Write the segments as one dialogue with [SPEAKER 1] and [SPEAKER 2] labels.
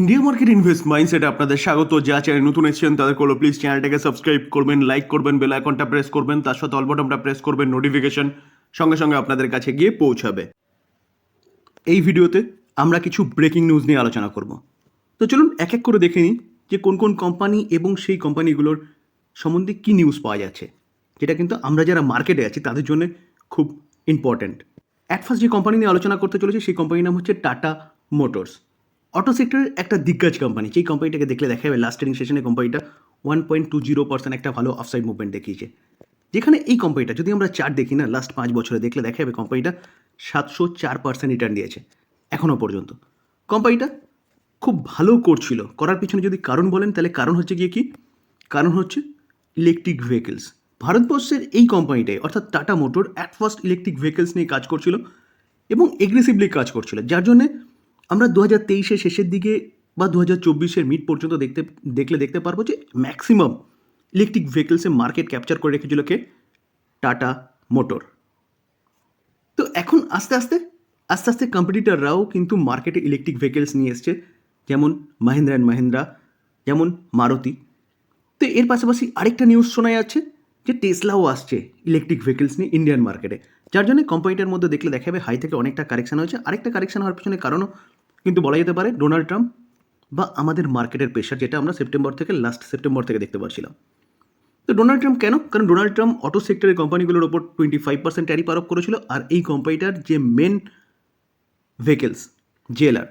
[SPEAKER 1] India market invest মাইন্ডসেটে আপনাদের স্বাগত। যা চ্যানেল নতুন এসেছেন, তাদের করল প্লিজ চ্যানেলটাকে সাবস্ক্রাইব করবেন লাইক করবেন বেল আইকনটা প্রেস করবেন, তার সাথে অল বটনটা প্রেস করবেন নোটিফিকেশন সঙ্গে সঙ্গে আপনাদের কাছে গিয়ে পৌঁছাবে। এই ভিডিওতে আমরা কিছু ব্রেকিং নিউজ নিয়ে আলোচনা করব। তো চলুন, এক এক করে দেখে নিই যে কোন কোন কোম্পানি এবং সেই কোম্পানিগুলোর সম্বন্ধে কী নিউজ পাওয়া যাচ্ছে। যেটা কিন্তু আমরা যারা মার্কেটে আছি, তাদের জন্য খুব ইম্পর্ট্যান্ট অ্যাট ফার্স্ট যে কোম্পানি নিয়ে আলোচনা করতে চলেছে, সেই কোম্পানির নাম হচ্ছে টাটা মোটরস অটো সেক্টরের একটা দিগ্গজ কোম্পানি যেই কোম্পানিটাকে দেখলে দেখা যাবে লাস্ট ট্রেডিং সেশনে কোম্পানিটা one point two zero percent একটা ভালো অফসাইড মুভমেন্ট দেখিয়েছে। যেখানে এই কোম্পানিটা যদি আমরা চার্ট দেখি না লাস্ট পাঁচ বছরে দেখলে দেখা যাবে কোম্পানিটা সাতশো চার পার্সেন্ট রিটার্ন দিয়েছে এখনও পর্যন্ত। কোম্পানিটা খুব ভালো করছিল। করার পিছনে যদি কারণ বলেন, তাহলে কারণ হচ্ছে গিয়ে কি? কারণ হচ্ছে ইলেকট্রিক ভেহিকেলস ভারতবর্ষের এই কোম্পানিটাই অর্থাৎ Tata motor at first electric vehicles নিয়ে কাজ করছিল এবং এগ্রেসিভলি কাজ করছিল, যার জন্যে আমরা দু হাজার তেইশের শেষের দিকে বা দু হাজার চব্বিশের মিড পর্যন্ত দেখতে, দেখলে দেখতে পারব যে ম্যাক্সিমাম ইলেকট্রিক ভেহিকেলসে মার্কেট ক্যাপচার করে রেখেছিল কে? টাটা মোটর তো এখন আস্তে আস্তে আস্তে আস্তে কম্পিটিটাররাও কিন্তু মার্কেটে ইলেকট্রিক ভেহিকেলস নিয়ে এসছে, যেমন মাহিন্দ্রা অ্যান্ড মাহিন্দ্রা যেমন মারুতি তো এর পাশাপাশি আরেকটা নিউজ শোনা যাচ্ছে যে টেসলাও আসছে ইলেকট্রিক ভেহিকেলস নিয়ে ইন্ডিয়ান মার্কেটে যার জন্য কোম্পানিটার মধ্যে দেখলে দেখাবে হাই থেকে অনেকটা কারেকশন হয়েছে। আরেকটা কারেকশন হওয়ার পিছনে কারণও কিন্তু বলা যেতে পারে ডোনাল্ড ট্রাম্প বা আমাদের মার্কেটের প্রেশার যেটা আমরা সেপ্টেম্বর থেকে লাস্ট সেপ্টেম্বর থেকে দেখতে পাচ্ছিলাম তো ডোনাল্ড ট্রাম্প কেন? কারণ ডোনাল্ড ট্রাম্প অটো সেক্টরের কোম্পানিগুলোর ওপর টোয়েন্টি ফাইভ পার্সেন্ট ট্যারিফ আরোপ করেছিল আর এই কোম্পানিটার যে মেন ভেহিকেলস জেএলআর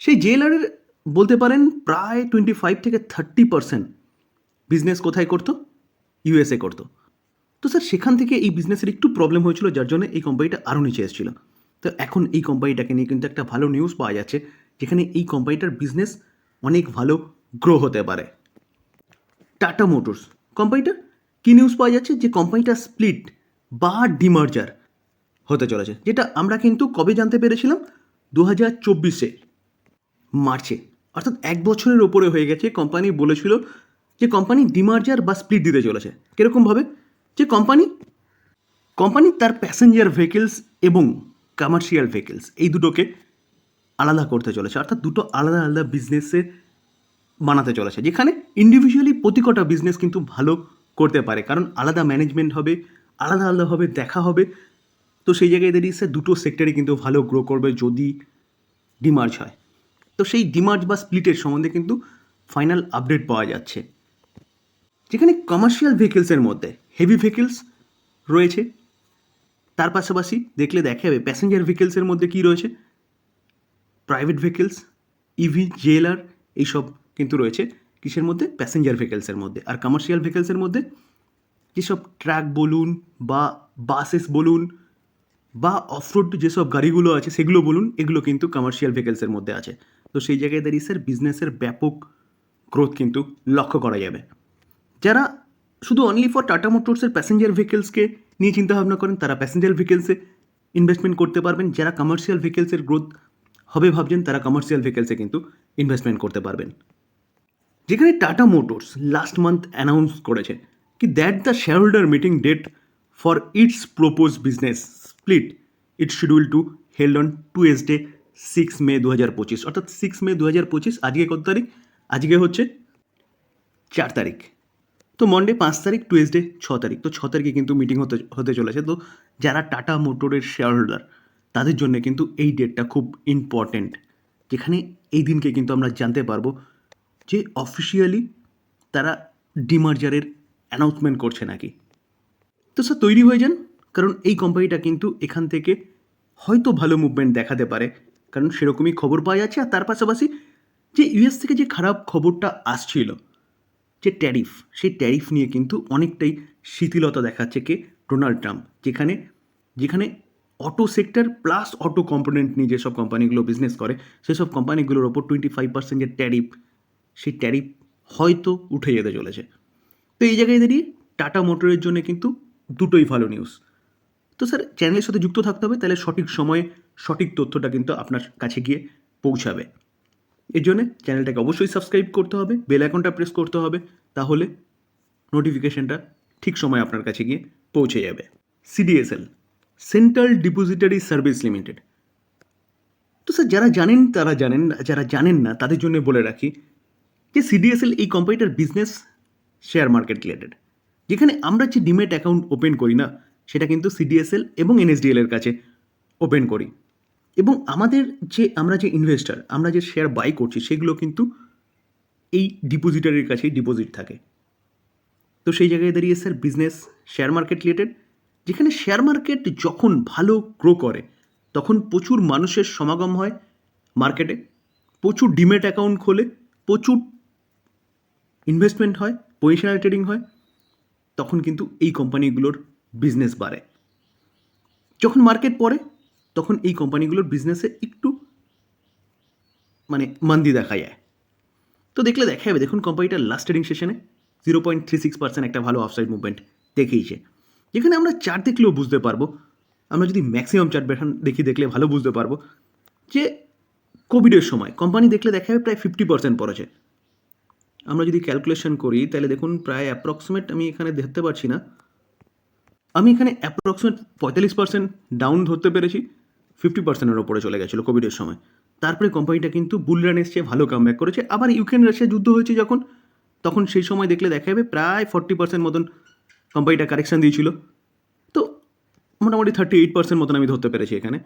[SPEAKER 1] সেই জেএলআরের বলতে পারেন প্রায় টোয়েন্টি ফাইভ থেকে থার্টি পার্সেন্ট বিজনেস কোথায় করতো? ইউএসএ করতো। তো স্যার সেখান থেকে এই বিজনেসের একটু প্রবলেম হয়েছিল, যার জন্য এই কোম্পানিটা আরও নিচে এসেছিল। তো এখন এই কোম্পানিটাকে নিয়ে কিন্তু একটা ভালো নিউজ পাওয়া যাচ্ছে, যেখানে এই কোম্পানিটার বিজনেস অনেক ভালো গ্রো হতে পারে। টাটা মোটরস কোম্পানিটা কী নিউজ পাওয়া যাচ্ছে? যে কোম্পানিটা স্প্লিট বা ডিমার্জার হতে চলেছে, যেটা আমরা কিন্তু কবে জানতে পেরেছিলাম? দু হাজার চব্বিশে, মার্চে। অর্থাৎ এক বছরের ওপরে হয়ে গেছে কোম্পানি বলেছিল যে কোম্পানি ডিমার্জার বা স্প্লিট দিতে চলেছে। কীরকমভাবে যে কোম্পানি কোম্পানি তার প্যাসেঞ্জার ভেহিকেলস এবং কমার্শিয়াল ভেহিকেলস এই দুটোকে আলাদা করতে চলেছে। অর্থাৎ দুটো আলাদা আলাদা বিজনেসে বানাতে চলেছে, যেখানে ইন্ডিভিজুয়ালি প্রতি কটা বিজনেস কিন্তু ভালো করতে পারে। কারণ আলাদা ম্যানেজমেন্ট হবে, আলাদা আলাদাভাবে দেখা হবে। তো সেই জায়গায় দাঁড়িয়ে দুটো সেক্টরে কিন্তু ভালো গ্রো করবে যদি ডিমার্জ হয়। তো সেই ডিমার্জ বা স্প্লিটের সম্বন্ধে কিন্তু ফাইনাল আপডেট পাওয়া যাচ্ছে। যেখানে কমার্শিয়াল ভেহিকেলসের মধ্যে হেভি ভেহিকেলস রয়েছে তার পাশাপাশি দেখলে দেখা যাবে প্যাসেঞ্জার ভেহিকেলসের মধ্যে কী রয়েছে? প্রাইভেট ভেহিকেলস ইভি জেএলআর এইসব কিন্তু রয়েছে। কিসের মধ্যে? প্যাসেঞ্জার ভেহিকেলসের মধ্যে। আর কমার্শিয়াল ভেহিকেলসের মধ্যে যেসব ট্রাক বলুন বা বাসেস বলুন বা অফরোড যেসব গাড়িগুলো আছে সেগুলো বলুন, এগুলো কিন্তু কমার্শিয়াল ভেহিকেলসের মধ্যে আছে। তো সেই জায়গায় দাঁড়িয়ে স্যার বিজনেসের ব্যাপক গ্রোথ কিন্তু লক্ষ্য করা যাবে। যারা শুধু অনলি ফর টাটা মোটরসের প্যাসেঞ্জার ভেহিকেলসকে নিয়ে চিন্তাভাবনা করেন, তারা প্যাসেঞ্জার ভেহিকেলসে ইনভেস্টমেন্ট করতে পারবেন। যারা কমার্শিয়াল ভেহিকেলসের গ্রোথ হবে ভাবছেন, তারা কমার্শিয়াল ভেহিকেলসে কিন্তু ইনভেস্টমেন্ট করতে পারবেন। যেখানে Tata Motors last month announce করেছে কি that the shareholder meeting date for its propose business split its schedule to held on Tuesday six May দু হাজার পঁচিশ অর্থাৎ সিক্স মে দু হাজার পঁচিশ আজকে কত তারিখ? আজকে হচ্ছে চার তারিখ। তো মন্ডে পাঁচ তারিখ টুয়েসডে ছ তারিখ। তো ছ তারিখে কিন্তু মিটিং হতে হতে চলেছে। তো যারা টাটা মোটরের শেয়ার হোল্ডার তাদের জন্য কিন্তু এই ডেটটা খুব ইম্পর্ট্যান্ট যেখানে এই দিনকে কিন্তু আমরা জানতে পারব যে অফিসিয়ালি তারা ডিমার্জারের অ্যানাউন্সমেন্ট করছে নাকি। তো স্যার তৈরি হয়ে যান। কারণ এই কোম্পানিটা কিন্তু এখান থেকে হয়তো ভালো মুভমেন্ট দেখাতে পারে। কারণ সেরকমই খবর পাওয়া যাচ্ছে। আর তার পাশাপাশি যে ইউএস থেকে যে খারাপ খবরটা আসছিল যে ট্যারিফ সেই ট্যারিফ নিয়ে কিন্তু অনেকটাই শিথিলতা দেখাচ্ছে কে ডোনাল্ড ট্রাম্প যেখানে যেখানে auto sector plus auto component নিয়ে যেসব কোম্পানিগুলো বিজনেস করে, সেসব কোম্পানিগুলোর ওপর টোয়েন্টি ফাইভ পার্সেন্টের ট্যারিফ সেই ট্যারিফ হয়তো উঠে যেতে চলেছে। তো এই জায়গায় দাঁড়িয়ে টাটা মোটরের জন্য কিন্তু দুটোই ভালো নিউজ তো স্যার চ্যানেলের সাথে যুক্ত থাকতে হবে, তাহলে সঠিক সময়ে সঠিক তথ্যটা কিন্তু আপনার কাছে গিয়ে পৌঁছাবে। এর জন্য চ্যানেলটাকে অবশ্যই সাবস্ক্রাইব করতে হবে বেল আইকনটা প্রেস করতে হবে, তাহলে নোটিফিকেশনটা ঠিক সময় আপনার কাছে গিয়ে পৌঁছে যাবে। CDSL central depository service limited তো স্যার যারা জানেন, তারা জানেন যারা জানেন না, তাদের জন্য বলে রাখি যে সিডিএসএল এই কোম্পানিটার বিজনেস শেয়ার মার্কেট রিলেটেড যেখানে আমরা যে ডিমেট অ্যাকাউন্ট ওপেন করি না, সেটা কিন্তু সিডিএসএল এবং এনএসডিএল এর কাছে ওপেন করি। এবং আমাদের যে, আমরা যে ইনভেস্টার আমরা যে শেয়ার বাই করছি, সেগুলো কিন্তু এই ডিপোজিটারির কাছেই ডিপোজিট থাকে। তো সেই জায়গায় দাঁড়িয়ে sir business share market related যেখানে শেয়ার মার্কেট যখন ভালো গ্রো করে, তখন প্রচুর মানুষের সমাগম হয় মার্কেটে প্রচুর ডিমেট অ্যাকাউন্ট খোলে, প্রচুর ইনভেস্টমেন্ট হয় পজিশনাল ট্রেডিং হয়, তখন কিন্তু এই কোম্পানিগুলোর বিজনেস বাড়ে। যখন মার্কেট পড়ে তখন এই কোম্পানিগুলোর বিজনেসে একটু মানে মান্দি দেখা যায়। তো দেখলে দেখা যাবে, দেখুন কোম্পানিটার লাস্ট ট্রেডিং সেশনে zero point three six percent একটা ভালো অফসাইড মুভমেন্ট দেখিয়েছে। যেখানে আমরা চার্ট দেখলেও বুঝতে পারব, আমরা যদি ম্যাক্সিমাম চার্ট বেখান দেখি, দেখলে ভালো বুঝতে পারব যে কোভিডের সময় কোম্পানি দেখলে দেখা যাবে প্রায় ফিফটি পার্সেন্ট পড়েছে। আমরা যদি ক্যালকুলেশন করি, তাহলে দেখুন প্রায় অ্যাপ্রক্সিমেট আমি এখানে দেখতে পারছি না। আমি এখানে অ্যাপ্রক্সিমেট পঁয়তাল্লিশ পার্সেন্ট ডাউন ধরতে পেরেছি। ফিফটি পার্সেন্টের ওপরে চলে গেছিল কোভিডের সময়। তারপরে কোম্পানিটা কিন্তু বুলরান এসছে, ভালো কামব্যাক করেছে। আবার ইউক্রেন, রাশিয়া যুদ্ধ হয়েছে যখন, তখন সেই সময় দেখলে দেখা যাবে প্রায় ফর্টি পার্সেন্ট মতন কোম্পানিটা কারেকশান দিয়েছিল। তো মোটামুটি থার্টি এইট পার্সেন্ট মতন আমি ধরতে পেরেছি এখানে।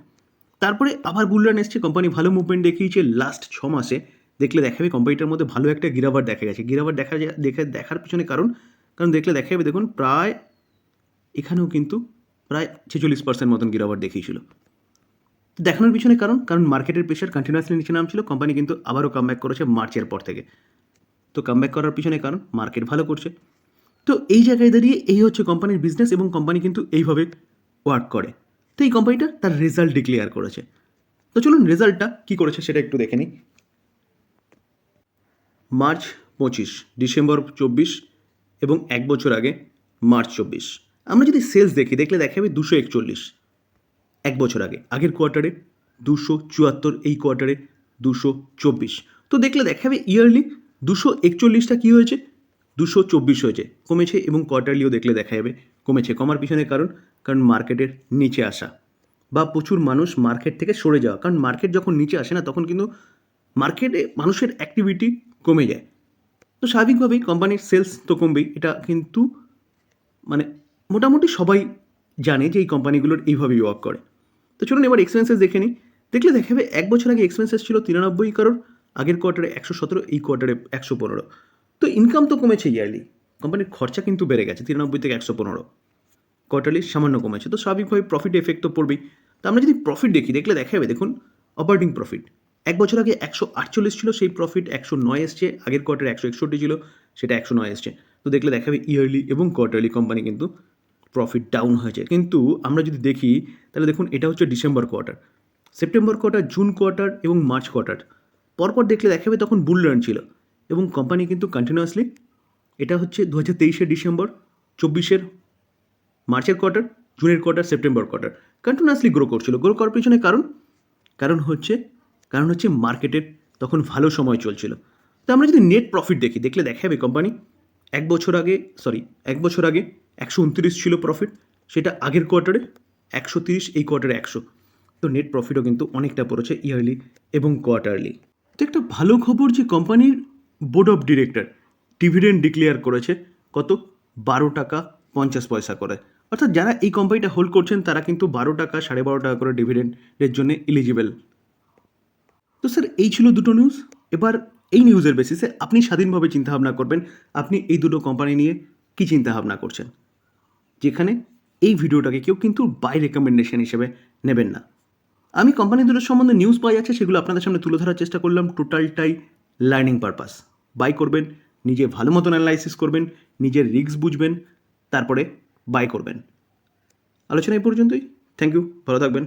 [SPEAKER 1] তারপরে আবার বুলরান এসছে কোম্পানি ভালো মুভমেন্ট দেখিয়েছে লাস্ট ছ মাসে। দেখলে দেখা যাবে কোম্পানিটার মধ্যে ভালো একটা গিরাবার দেখা গেছে। গিরাবার দেখা যায়, দেখে, দেখার পিছনে কারণ কারণ দেখলে দেখা যাবে দেখুন প্রায়, এখানেও কিন্তু প্রায় ছেচল্লিশ পার্সেন্ট মতন গিরাবার দেখিয়েছিল। দেখানোর পিছনে কারণ কারণ মার্কেটের প্রেশার কন্টিনিউয়াসলি নিচে নামছিল কোম্পানি কিন্তু আবারও কামব্যাক করেছে মার্চের পর থেকে। তো কামব্যাক করার পিছনে কারণ মার্কেট ভালো করছে। তো এই জায়গায় দাঁড়িয়ে এই হচ্ছে কোম্পানির বিজনেস এবং কোম্পানি কিন্তু এইভাবে ওয়ার্ক করে। তো এই কোম্পানিটা তার রেজাল্ট ডিক্লেয়ার করেছে। তো চলুন রেজাল্টটা কী করেছে সেটা একটু দেখে নিই। মার্চ পঁচিশ, ডিসেম্বর চব্বিশ এবং এক বছর আগে মার্চ চব্বিশ। আমরা যদি সেলস দেখি, দেখলে দেখা যাবে দুশো একচল্লিশ। এক বছর আগে, আগের কোয়ার্টারে দুশো চুয়াত্তর, এই কোয়ার্টারে দুশো চব্বিশ। তো দেখলে দেখা যাবে ইয়ারলি দুশো একচল্লিশটা কী হয়েছে? দুশো চব্বিশ হয়েছে, কমেছে এবং কোয়ার্টারলিও দেখলে দেখা যাবে কমেছে। কমার পিছনে কারণ কারণ মার্কেটের নিচে আসা বা প্রচুর মানুষ মার্কেট থেকে সরে যাওয়া। কারণ মার্কেট যখন নিচে আসে না, তখন কিন্তু মার্কেটে মানুষের অ্যাক্টিভিটি কমে যায়। তো স্বাভাবিকভাবেই কোম্পানির সেলস তো কমবেই। এটা কিন্তু মানে মোটামুটি সবাই জানে যে এই কোম্পানিগুলোর এইভাবেই ওয়ার্ক করে। তো চলুন এবার এক্সপেন্সেস দেখে নিই। দেখলে দেখাবে এক বছর আগে এক্সপেন্সেস ছিল তিরানব্বই কারোর আগের কোয়ার্টারে একশো সতেরো, এই কোয়ার্টারে একশো পনেরো। তো ইনকাম তো কমেছে ইয়ারলি কোম্পানির খরচা কিন্তু বেড়ে গেছে, তিরানব্বই থেকে একশো পনেরো। কোয়ার্টারলি সামান্য কমেছে, তো স্বাভাবিকভাবে প্রফিট এফেক্ট তো পড়বেই। তো আমরা যদি প্রফিট দেখি, দেখলে দেখা যাবে দেখুন অপারেটিং প্রফিট এক বছর আগে একশো আটচল্লিশ ছিল, সেই প্রফিট একশো নয় এসছে, আগের কোয়ার্টারে একশো একষট্টি ছিল, সেটা একশো নয় এসছে। তো দেখলে দেখা যাবে ইয়ারলি এবং কোয়ার্টারলি কোম্পানি কিন্তু প্রফিট ডাউন হয়েছে কিন্তু আমরা যদি দেখি, তাহলে দেখুন এটা হচ্ছে December quarter September quarter June quarter এবং মার্চ কোয়ার্টার পরপর দেখলে দেখা যাবে তখন বুল রান ছিল এবং কোম্পানি কিন্তু কন্টিনিউয়াসলি এটা হচ্ছে দু হাজার তেইশের ডিসেম্বর চব্বিশের মার্চের কোয়ার্টার জুনের quarter September quarter continuously grow করছিল। গ্রো করার পিছনে কারণ? কারণ হচ্ছে কারণ হচ্ছে মার্কেটের তখন ভালো সময় চলছিল। তো আমরা যদি নেট প্রফিট দেখি, দেখলে দেখা যাবে কোম্পানি এক বছর আগে সরি এক বছর আগে একশো উনত্রিশ ছিল প্রফিট সেটা আগের কোয়ার্টারে একশো তিরিশ, এই কোয়ার্টারে একশো। তো নেট প্রফিটও কিন্তু অনেকটা পড়েছে ইয়ারলি এবং কোয়ার্টারলি তো একটা ভালো খবর যে কোম্পানির board of director dividend declare করেছে, কত? বারো টাকা পঞ্চাশ পয়সা করে। অর্থাৎ যারা এই কোম্পানিটা হোল্ড করছেন, তারা কিন্তু বারো টাকা, সাড়ে বারো টাকা করে ডিভিডেন্ডের জন্য এলিজিবেল তো স্যার এই ছিল দুটো নিউজ এবার এই নিউজের বেসিসে আপনি স্বাধীনভাবে চিন্তাভাবনা করবেন। আপনি এই দুটো কোম্পানি নিয়ে কী চিন্তাভাবনা করছেন? যেখানে এই ভিডিওটাকে কেউ কিন্তু বাই রেকমেন্ডেশন হিসেবে নেবেন না। আমি কোম্পানি দুটোর সম্বন্ধে নিউজ পাওয়া যাচ্ছে সেগুলো আপনাদের সামনে তুলে ধরার চেষ্টা করলাম। টোটালটাই লার্নিং পারপাস বাই করবেন, নিজে ভালো মতন অ্যানালাইসিস করবেন, নিজের রিস্ক বুঝবেন, তারপরে বাই করবেন। আলোচনা এই পর্যন্তই। থ্যাংক ইউ ভালো থাকবেন।